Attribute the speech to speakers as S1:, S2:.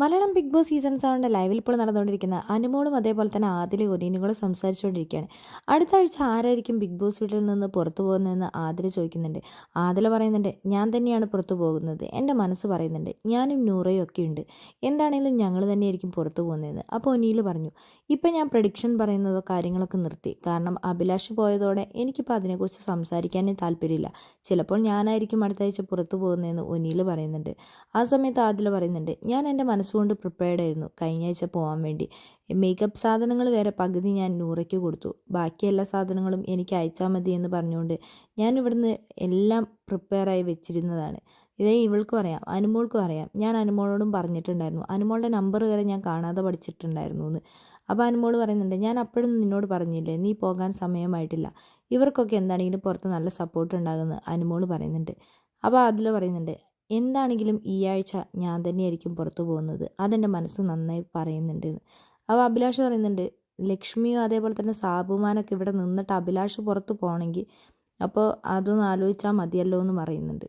S1: Malayalam big Boss season സെവന്റെ ലൈവിൽ ഇപ്പോൾ നടന്നുകൊണ്ടിരിക്കുന്ന അനുമോളും അതേപോലെ തന്നെ ആദിലെ ഒരീനുകളും സംസാരിച്ചുകൊണ്ടിരിക്കുകയാണ്. അടുത്ത ആഴ്ച ആരായിരിക്കും ബിഗ് ബോസ് വീട്ടിൽ നിന്ന് പുറത്തു പോകുന്നതെന്ന് ആദില ചോദിക്കുന്നുണ്ട്. ആദില പറയുന്നുണ്ട് ഞാൻ തന്നെയാണ് പുറത്തു പോകുന്നത്. എന്റെ മനസ്സ് പറയുന്നുണ്ട് ഞാനും നൂറയും ഒക്കെ ഉണ്ട്. എന്താണെങ്കിലും ഞങ്ങൾ തന്നെയായിരിക്കും പുറത്തു പോകുന്നതെന്ന്. അപ്പോൾ ഒനീൽ പറഞ്ഞു ഇപ്പം ഞാൻ പ്രഡിക്ഷൻ പറയുന്നതോ കാര്യങ്ങളൊക്കെ നിർത്തി. കാരണം അഭിലാഷ് പോയതോടെ എനിക്കിപ്പോൾ അതിനെക്കുറിച്ച് സംസാരിക്കാനേ താല്പര്യമില്ല. ചിലപ്പോൾ ഞാനായിരിക്കും അടുത്ത ആഴ്ച പുറത്തു പോകുന്നതെന്ന് ഒനീൽ പറയുന്നുണ്ട്. ആ സമയത്ത് ആദില പറയുന്നുണ്ട് ഞാൻ എന്റെ മനസ്സുകൊണ്ട് പ്രിപ്പയർഡ് ആയിരുന്നു. കഴിഞ്ഞ ആഴ്ച പോകാൻ വേണ്ടി. മേക്കപ്പ് സാധനങ്ങൾ വരെ പകുതി ഞാൻ നൂറയ്ക്ക് കൊടുത്തു. ബാക്കി എല്ലാ സാധനങ്ങളും എനിക്ക് അയച്ചാൽ മതി എന്ന് പറഞ്ഞുകൊണ്ട് ഞാൻ ഇവിടുന്ന് എല്ലാം പ്രിപ്പയറായി വെച്ചിരുന്നതാണ്. ഇതേ ഇവൾക്കും അറിയാം അനുമോൾക്കും അറിയാം. ഞാൻ അനുമോളോടും പറഞ്ഞിട്ടുണ്ടായിരുന്നു. അനുമോളുടെ നമ്പർ വരെ ഞാൻ കാണാതെ പഠിച്ചിട്ടുണ്ടായിരുന്നു എന്ന്. അപ്പോൾ അനുമോൾ പറയുന്നുണ്ട് ഞാൻ അപ്പോഴും നിന്നോട് പറഞ്ഞില്ലേ നീ പോകാൻ സമയമായിട്ടില്ല. ഇവർക്കൊക്കെ എന്താണെങ്കിലും പുറത്ത് നല്ല സപ്പോർട്ട് ഉണ്ടാകുമെന്ന്. അനുമോൾ പറയുന്നുണ്ട്. അപ്പോൾ അതിൽ പറയുന്നുണ്ട് എന്താണെങ്കിലും ഈ ആഴ്ച ഞാൻ തന്നെയായിരിക്കും പുറത്തു പോകുന്നത്. അതെന്റെ മനസ്സ് നന്നായി പറയുന്നുണ്ട്. അപ്പോൾ അഭിലാഷ് പറയുന്നുണ്ട് ലക്ഷ്മിയും അതേപോലെ തന്നെ സാബുമാനൊക്കെ ഇവിടെ നിന്നിട്ട് അഭിലാഷ് പുറത്ത് പോകണമെങ്കിൽ അപ്പോൾ അതൊന്ന് ആലോചിച്ചാൽ മതിയല്ലോ എന്ന് പറയുന്നുണ്ട്.